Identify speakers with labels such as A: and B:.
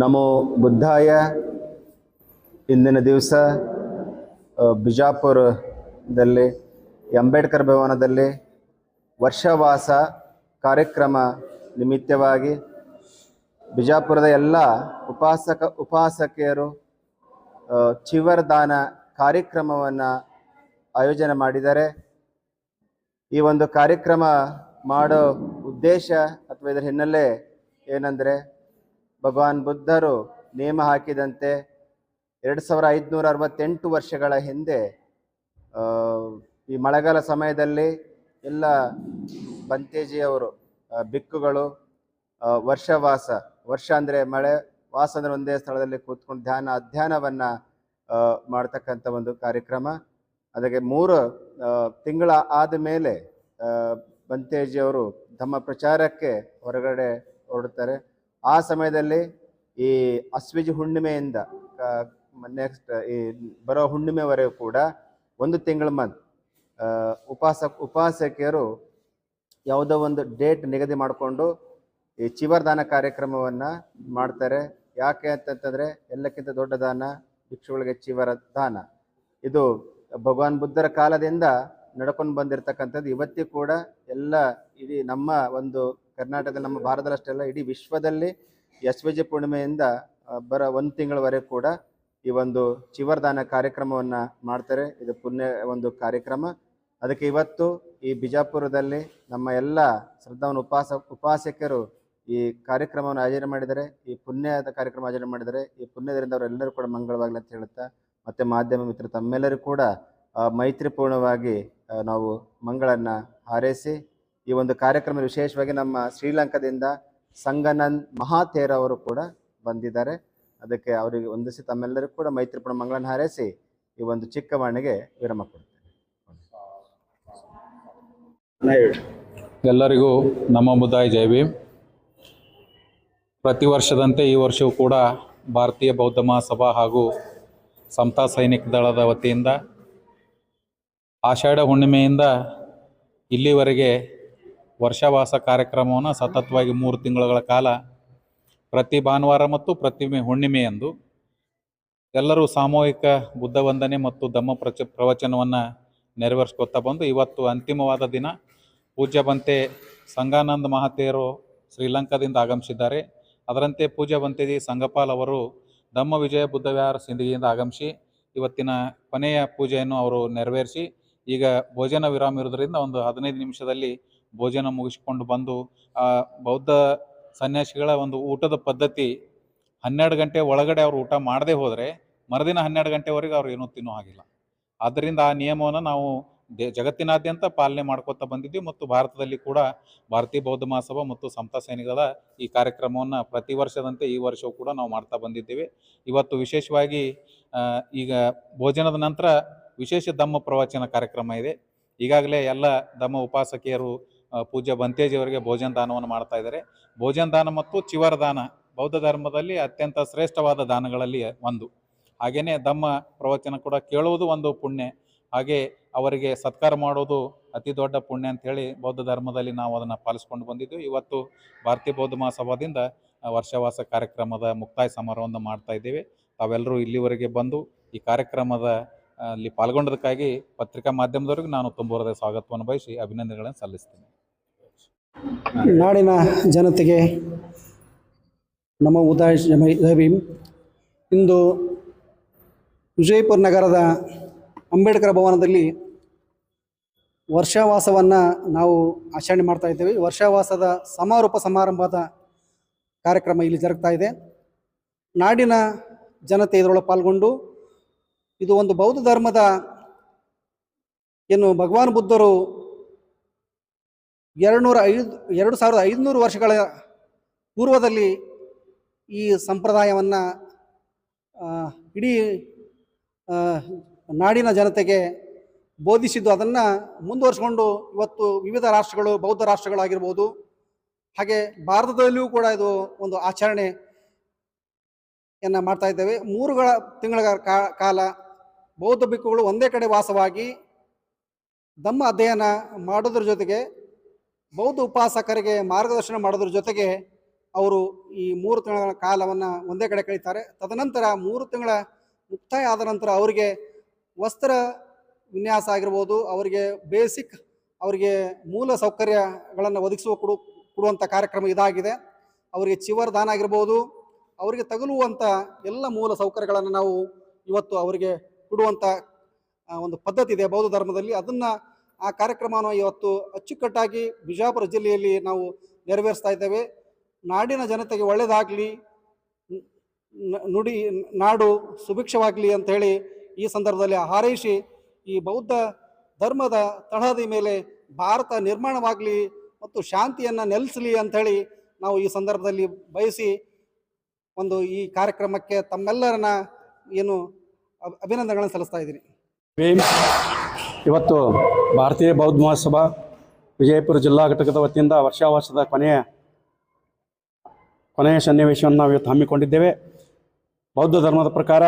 A: ನಮೋ ಬುದ್ಧಾಯ. ಇಂದಿನ ದಿವಸ ಬಿಜಾಪುರದಲ್ಲಿ, ಅಂಬೇಡ್ಕರ್ ಭವನದಲ್ಲಿ ವರ್ಷವಾಸ ಕಾರ್ಯಕ್ರಮ ನಿಮಿತ್ತವಾಗಿ ಬಿಜಾಪುರದ ಎಲ್ಲ ಉಪಾಸಕ, ಉಪಾಸಕಿಯರು ಚಿವರದಾನ ಕಾರ್ಯಕ್ರಮವನ್ನು ಆಯೋಜನೆ ಮಾಡಿದ್ದಾರೆ. ಈ ಒಂದು ಕಾರ್ಯಕ್ರಮ ಮಾಡೋ ಉದ್ದೇಶ ಅಥವಾ ಇದರ ಹಿನ್ನೆಲೆ ಏನಂದರೆ ಭಗವಾನ್ ಬುದ್ಧರು ನೇಮ ಹಾಕಿದಂತೆ ಎರಡು ಸಾವಿರ ಐದುನೂರ ಅರವತ್ತೆಂಟು ವರ್ಷಗಳ ಹಿಂದೆ ಈ ಮಳೆಗಾಲ ಸಮಯದಲ್ಲಿ ಎಲ್ಲ ಬಂತೇಜಿಯವರು ಬಿಕ್ಕುಗಳು ವರ್ಷವಾಸ, ವರ್ಷ ಅಂದರೆ ಮಳೆ, ವಾಸ ಅಂದರೆ ಒಂದೇ ಸ್ಥಳದಲ್ಲಿ ಕೂತ್ಕೊಂಡು ಧ್ಯಾನ, ಅಧ್ಯಯನವನ್ನು ಮಾಡ್ತಕ್ಕಂಥ ಒಂದು ಕಾರ್ಯಕ್ರಮ. ಅದಕ್ಕೆ ಮೂರು ತಿಂಗಳ ಆದ ಮೇಲೆ ಬಂತೇಜಿಯವರು ತಮ್ಮ ಪ್ರಚಾರಕ್ಕೆ ಹೊರಗಡೆ ಹೊರಡ್ತಾರೆ. ಆ ಸಮಯದಲ್ಲಿ ಈ ಅಸ್ವಿಜ್ ಹುಣ್ಣಿಮೆಯಿಂದ ನೆಕ್ಸ್ಟ್ ಈ ಬರೋ ಹುಣ್ಣಿಮೆವರೆಗೂ ಕೂಡ ಒಂದು ತಿಂಗಳ ಮಂತ್ ಉಪವಾಸ ಉಪವಾಸಕಿಯರು ಯಾವುದೋ ಒಂದು ಡೇಟ್ ನಿಗದಿ ಮಾಡಿಕೊಂಡು ಈ ಚಿವರ್ದಾನ ಕಾರ್ಯಕ್ರಮವನ್ನು ಮಾಡ್ತಾರೆ. ಯಾಕೆ ಅಂತಂತಂದರೆ ಎಲ್ಲಕ್ಕಿಂತ ದೊಡ್ಡ ದಾನ ಭಿಕ್ಷುಗಳಿಗೆ ಚಿವರ ದಾನ. ಇದು ಭಗವಾನ್ ಬುದ್ಧರ ಕಾಲದಿಂದ ನಡ್ಕೊಂಡು ಬಂದಿರತಕ್ಕಂಥದ್ದು. ಇವತ್ತಿಗೂ ಕೂಡ ಎಲ್ಲ ಇಡೀ ನಮ್ಮ ಒಂದು ಕರ್ನಾಟಕದಲ್ಲಿ ನಮ್ಮ ಭಾರತದಷ್ಟೆಲ್ಲ ಇಡೀ ವಿಶ್ವದಲ್ಲಿ ಎಸ್ ವಿ ಜಿ ಪೂರ್ಣಿಮೆಯಿಂದ ಬರ ಒಂದು ತಿಂಗಳವರೆಗೆ ಕೂಡ ಈ ಒಂದು ಚಿವರ್ದಾನ ಕಾರ್ಯಕ್ರಮವನ್ನು ಮಾಡ್ತಾರೆ. ಇದು ಪುಣ್ಯ ಒಂದು ಕಾರ್ಯಕ್ರಮ. ಅದಕ್ಕೆ ಇವತ್ತು ಈ ಬಿಜಾಪುರದಲ್ಲಿ ನಮ್ಮ ಎಲ್ಲ ಶ್ರದ್ಧಾವನ ಉಪಾಸ, ಉಪಾಸಕರು ಈ ಕಾರ್ಯಕ್ರಮವನ್ನು ಆಯೋಜನೆ ಮಾಡಿದರೆ ಈ ಪುಣ್ಯದ ಕಾರ್ಯಕ್ರಮ ಆಯೋಜನೆ ಮಾಡಿದರೆ ಈ ಪುಣ್ಯದಿಂದ ಅವರೆಲ್ಲರೂ ಕೂಡ ಮಂಗಳವಾಗಲಿ ಅಂತ ಹೇಳುತ್ತಾ, ಮತ್ತೆ ಮಾಧ್ಯಮ ಮಿತ್ರ ತಮ್ಮೆಲ್ಲರೂ ಕೂಡ ಮೈತ್ರಿಪೂರ್ಣವಾಗಿ ನಾವು ಮಂಗಳನ್ನ ಹಾರೈಸಿ ಈ ಒಂದು ಕಾರ್ಯಕ್ರಮ ವಿಶೇಷವಾಗಿ ನಮ್ಮ ಶ್ರೀಲಂಕಾದಿಂದ ಸಂಗನನ್ ಮಹಾತೇರ ಅವರು ಕೂಡ ಬಂದಿದ್ದಾರೆ. ಅದಕ್ಕೆ ಅವರಿಗೆ ಒಂದಿಸಿ ತಮ್ಮೆಲ್ಲರಿಗೂ ಕೂಡ ಮೈತ್ರಿಪೂರ್ಣ ಮಂಗಳನ್ನ ಹಾರೈಸಿ ಈ ಒಂದು ಚಿಕ್ಕ ವಾಣಿಗೆ ವಿರಾಮ ಕೊಡ್ತೇನೆ.
B: ಎಲ್ಲರಿಗೂ ನಮ್ಮ ಬುದ್ಧಾಯ ಜೈ ಭೀಮ್. ಪ್ರತಿ ವರ್ಷದಂತೆ ಈ ವರ್ಷವೂ ಕೂಡ ಭಾರತೀಯ ಬೌದ್ಧ ಮಹಾಸಭಾ ಹಾಗೂ ಸಮತಾ ಸೈನಿಕ ದಳದ ವತಿಯಿಂದ ಆಷಾಢ ಹುಣ್ಣಿಮೆಯಿಂದ ಇಲ್ಲಿವರೆಗೆ ವರ್ಷವಾಸ ಕಾರ್ಯಕ್ರಮವನ್ನು ಸತತವಾಗಿ ಮೂರು ತಿಂಗಳುಗಳ ಕಾಲ ಪ್ರತಿ ಭಾನುವಾರ ಮತ್ತು ಪ್ರತಿ ಹುಣ್ಣಿಮೆಯಂದು ಎಲ್ಲರೂ ಸಾಮೂಹಿಕ ಬುದ್ಧ ವಂದನೆ ಮತ್ತು ಧಮ್ಮ ಪ್ರಚ, ಪ್ರವಚನವನ್ನು ನೆರವೇರಿಸ್ಕೊತಾ ಬಂದು ಇವತ್ತು ಅಂತಿಮವಾದ ದಿನ. ಪೂಜ್ಯ ಬಂತೆ ಸಂಗಾನಂದ ಮಹಾತೇರು ಶ್ರೀಲಂಕಾದಿಂದ ಆಗಮಿಸಿದ್ದಾರೆ. ಅದರಂತೆ ಪೂಜ್ಯ ಬಂತೆದಿ ಸಂಗಪಾಲ್ ಅವರು ಧಮ್ಮ ವಿಜಯ ಬುದ್ಧವಿಹಾರ ಸಿಂದಗಿಯಿಂದ ಆಗಮಿಸಿ ಇವತ್ತಿನ ಕೊನೆಯ ಪೂಜೆಯನ್ನು ಅವರು ನೆರವೇರಿಸಿ ಈಗ ಭೋಜನ ವಿರಾಮ ಇರೋದ್ರಿಂದ ಒಂದು ಹದಿನೈದು ನಿಮಿಷದಲ್ಲಿ ಭೋಜನ ಮುಗಿಸಿಕೊಂಡು ಬಂದು, ಆ ಬೌದ್ಧ ಸನ್ಯಾಸಿಗಳ ಒಂದು ಊಟದ ಪದ್ಧತಿ, ಹನ್ನೆರಡು ಗಂಟೆ ಒಳಗಡೆ ಅವರು ಊಟ ಮಾಡದೆ ಹೋದರೆ, ಮರುದಿನ ಹನ್ನೆರಡು ಗಂಟೆವರೆಗೆ ಅವ್ರು ಏನೂ ತಿನ್ನೋ ಹಾಗಿಲ್ಲ. ಆದ್ದರಿಂದ ಆ ನಿಯಮವನ್ನು ನಾವು ದೇ, ಜಗತ್ತಿನಾದ್ಯಂತ ಪಾಲನೆ ಮಾಡ್ಕೋತಾ ಬಂದಿದ್ದೀವಿ ಮತ್ತು ಭಾರತದಲ್ಲಿ ಕೂಡ ಭಾರತೀಯ ಬೌದ್ಧ ಮಹಾಸಭಾ ಮತ್ತು ಸಮತಾ ಸೈನಿಕರ ಈ ಕಾರ್ಯಕ್ರಮವನ್ನು ಪ್ರತಿ ವರ್ಷದಂತೆ ಈ ವರ್ಷವೂ ಕೂಡ ನಾವು ಮಾಡ್ತಾ ಬಂದಿದ್ದೇವೆ. ಇವತ್ತು ವಿಶೇಷವಾಗಿ ಈಗ ಭೋಜನದ ನಂತರ ವಿಶೇಷ ಧಮ್ಮ ಪ್ರವಚನ ಕಾರ್ಯಕ್ರಮ ಇದೆ. ಈಗಾಗಲೇ ಎಲ್ಲ ಧಮ್ಮ ಉಪಾಸಕಿಯರು ಪೂಜ್ಯ ಬಂತೇಜಿಯವರಿಗೆ ಭೋಜನ ದಾನವನ್ನು ಮಾಡ್ತಾ ಇದ್ದಾರೆ. ಭೋಜನ ದಾನ ಮತ್ತು ಚಿವರ ದಾನ ಬೌದ್ಧ ಧರ್ಮದಲ್ಲಿ ಅತ್ಯಂತ ಶ್ರೇಷ್ಠವಾದ ದಾನಗಳಲ್ಲಿ ಒಂದು. ಹಾಗೆಯೇ ಧಮ್ಮ ಪ್ರವಚನ ಕೂಡ ಕೇಳುವುದು ಒಂದು ಪುಣ್ಯ. ಹಾಗೆ ಅವರಿಗೆ ಸತ್ಕಾರ ಮಾಡೋದು ಅತಿ ದೊಡ್ಡ ಪುಣ್ಯ ಅಂತ ಹೇಳಿ ಬೌದ್ಧ ಧರ್ಮದಲ್ಲಿ ನಾವು ಅದನ್ನು ಪಾಲಿಸ್ಕೊಂಡು ಬಂದಿದ್ದು ಇವತ್ತು ಭಾರತೀಯ ಬೌದ್ಧ ಮಹಾಸಭಾದಿಂದ ವರ್ಷವಾಸ ಕಾರ್ಯಕ್ರಮದ ಮುಕ್ತಾಯ ಸಮಾರೋಹವನ್ನು ಮಾಡ್ತಾ ಇದ್ದೇವೆ. ತಾವೆಲ್ಲರೂ ಇಲ್ಲಿವರೆಗೆ ಬಂದು ಈ ಕಾರ್ಯಕ್ರಮದ ಅಲ್ಲಿ ಪಾಲ್ಗೊಂಡದಕ್ಕಾಗಿ ಪತ್ರಿಕಾ ಮಾಧ್ಯಮದವರೆಗೂ ನಾನು ತುಂಬ ಸ್ವಾಗತವನ್ನು ಬಯಸಿ ಅಭಿನಂದನೆಗಳನ್ನು ಸಲ್ಲಿಸ್ತೀನಿ.
C: ನಾಡಿನ ಜನತೆಗೆ ನಮ್ಮ ಉದಯ ಜೈ ಇಂದು ವಿಜಯಪುರ ನಗರದ ಅಂಬೇಡ್ಕರ್ ಭವನದಲ್ಲಿ ವರ್ಷಾವಾಸವನ್ನು ನಾವು ಆಚರಣೆ ಮಾಡ್ತಾ ಇದ್ದೇವೆ. ವರ್ಷಾವಾಸದ ಸಮಾರೋಪ ಸಮಾರಂಭದ ಕಾರ್ಯಕ್ರಮ ಇಲ್ಲಿ ಜರುಗ್ತಾ ಇದೆ. ನಾಡಿನ ಜನತೆ ಇದರೊಳಗೆ ಪಾಲ್ಗೊಂಡು ಇದು ಒಂದು ಬೌದ್ಧ ಧರ್ಮದ ಏನು ಭಗವಾನ್ ಬುದ್ಧರು ಎರಡುನೂರ ಐದು ಎರಡು ಸಾವಿರದ ಐದುನೂರು ವರ್ಷಗಳ ಪೂರ್ವದಲ್ಲಿ ಈ ಸಂಪ್ರದಾಯವನ್ನು ಇಡೀ ನಾಡಿನ ಜನತೆಗೆ ಬೋಧಿಸಿದ್ದು ಅದನ್ನು ಮುಂದುವರಿಸಿಕೊಂಡು ಇವತ್ತು ವಿವಿಧ ರಾಷ್ಟ್ರಗಳು, ಬೌದ್ಧ ರಾಷ್ಟ್ರಗಳಾಗಿರ್ಬೋದು, ಹಾಗೆ ಭಾರತದಲ್ಲಿಯೂ ಕೂಡ ಇದು ಒಂದು ಆಚರಣೆಯನ್ನು ಮಾಡ್ತಾ ಇದ್ದೇವೆ. ಮೂರುಗಳ ತಿಂಗಳ ಕಾಲ ಬೌದ್ಧ ಭಿಕ್ಕುಗಳು ಒಂದೇ ಕಡೆ ವಾಸವಾಗಿ ಧಮ್ಮ ಅಧ್ಯಯನ ಮಾಡೋದ್ರ ಜೊತೆಗೆ ಬೌದ್ಧ ಉಪಾಸಕರಿಗೆ ಮಾರ್ಗದರ್ಶನ ಮಾಡೋದ್ರ ಜೊತೆಗೆ ಅವರು ಈ ಮೂರು ತಿಂಗಳ ಕಾಲವನ್ನು ಒಂದೇ ಕಡೆ ಕಳೀತಾರೆ. ತದನಂತರ ಮೂರು ತಿಂಗಳ ಮುಕ್ತಾಯ ಆದ ನಂತರ ಅವರಿಗೆ ವಸ್ತ್ರ ವಿನ್ಯಾಸ ಆಗಿರ್ಬೋದು, ಅವರಿಗೆ ಬೇಸಿಕ್ ಅವರಿಗೆ ಮೂಲ ಸೌಕರ್ಯಗಳನ್ನು ಒದಗಿಸುವ ಕೊಡು ಕೊಡುವಂಥ ಕಾರ್ಯಕ್ರಮ ಇದಾಗಿದೆ. ಅವರಿಗೆ ಚಿವರ್ ದಾನ ಆಗಿರ್ಬೋದು, ಅವರಿಗೆ ತಗುಲುವಂಥ ಎಲ್ಲ ಮೂಲ ಸೌಕರ್ಯಗಳನ್ನು ನಾವು ಇವತ್ತು ಅವರಿಗೆ ಕೊಡುವಂಥ ಒಂದು ಪದ್ಧತಿ ಇದೆ ಬೌದ್ಧ ಧರ್ಮದಲ್ಲಿ. ಅದನ್ನು ಆ ಕಾರ್ಯಕ್ರಮವನ್ನು ಇವತ್ತು ಅಚ್ಚುಕಟ್ಟಾಗಿ ಬಿಜಾಪುರ ಜಿಲ್ಲೆಯಲ್ಲಿ ನಾವು ನೆರವೇರಿಸ್ತಾ ಇದ್ದೇವೆ. ನಾಡಿನ ಜನತೆಗೆ ಒಳ್ಳೆಯದಾಗಲಿ ನುಡಿ, ನಾಡು ಸುಭಿಕ್ಷವಾಗಲಿ ಅಂತ ಹೇಳಿ ಈ ಸಂದರ್ಭದಲ್ಲಿ ಹಾರೈಸಿ ಈ ಬೌದ್ಧ ಧರ್ಮದ ತಳಹದಿ ಮೇಲೆ ಭಾರತ ನಿರ್ಮಾಣವಾಗಲಿ ಮತ್ತು ಶಾಂತಿಯನ್ನು ನೆಲೆಸಲಿ ಅಂಥೇಳಿ ನಾವು ಈ ಸಂದರ್ಭದಲ್ಲಿ ಬಯಸಿ ಒಂದು ಈ ಕಾರ್ಯಕ್ರಮಕ್ಕೆ ತಮ್ಮೆಲ್ಲರನ್ನ ಏನು ಅಭ್- ಅಭಿನಂದನೆಗಳನ್ನು ಸಲ್ಲಿಸ್ತಾ ಇದ್ದೀನಿ.
D: ಇವತ್ತು ಭಾರತೀಯ ಬೌದ್ಧ ಮಹೋತ್ಸವ ವಿಜಯಪುರ ಜಿಲ್ಲಾ ಘಟಕದ ವತಿಯಿಂದ ವರ್ಷಾವರ್ಷದ ಕೊನೆಯ ಕೊನೆಯ ಸನ್ನಿವೇಶವನ್ನು ನಾವು ಇವತ್ತು ಹಮ್ಮಿಕೊಂಡಿದ್ದೇವೆ. ಬೌದ್ಧ ಧರ್ಮದ ಪ್ರಕಾರ